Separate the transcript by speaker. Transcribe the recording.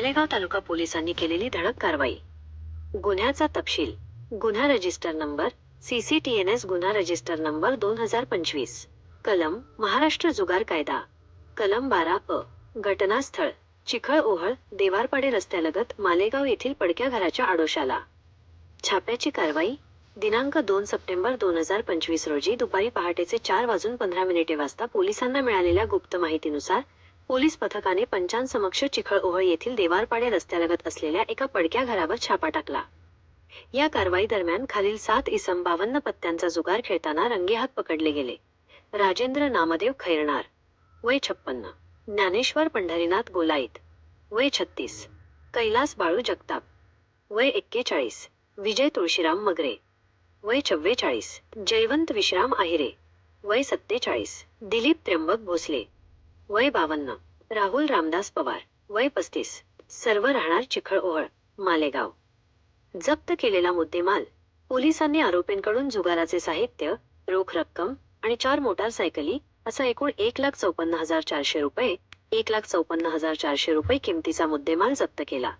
Speaker 1: मालेगाव तालुका पोलिसांनी केलेली धडक कारवाई. गुन्ह्याचा तपशील. गुन्हा रजिस्टर नंबर. सीसीटीएनएस गुन्हा रजिस्टर नंबर दोन हजार पंचवीस. कलम. महाराष्ट्र जुगार कायदा. कलम बारा अ. घटनास्थळ. चिखळ ओहळ. देवारपाडे रस्त्यालगत मालेगाव येथील पडक्या घराच्या आडोशाला. छाप्याची कारवाई. दिनांक दोन सप्टेंबर दोन हजार पंचवीस रोजी दुपारी पहाटेचे चार वाजून पंधरा मिनिटे वाजता पोलिसांना मिळालेल्या गुप्त माहितीनुसार पोलीस पथकाने पंचांसमक्ष चिखळओहळ येथील देवारपाडे रस्त्यालगत असलेल्या एका पडक्या घरावर छापा टाकला. या कारवाई दरम्यान खालील सात इसम बावन्न पत्त्यांचा जुगार खेळताना रंगेहात पकडले गेले. राजेंद्र नामदेव खैरणार. वय छप्पन्न. ज्ञानेश्वर पंढरीनाथ गोलाईत. वय छत्तीस. कैलास बाळू जगताप. वय एक्केचाळीस. विजय तुळशीराम मगरे. वय चव्वेचाळीस. जयवंत विश्राम आहिरे. वय सत्तेचाळीस. दिलीप त्र्यंबक भोसले. वय बावन्न. राहुल रामदास पवार वय पस्तीस सर्व राहणार चिखळ ओहळ मालेगाव. जप्त केलेला मुद्देमाल पोलिसांनी आरोपींकडून जुगाराचे साहित्य रोख रक्कम आणि चार मोटारसायकली असा एकूण एक लाख चौपन्न हजार चारशे रुपये एक लाख चौपन्न हजार चारशे रुपये किमतीचा मुद्देमाल जप्त केला.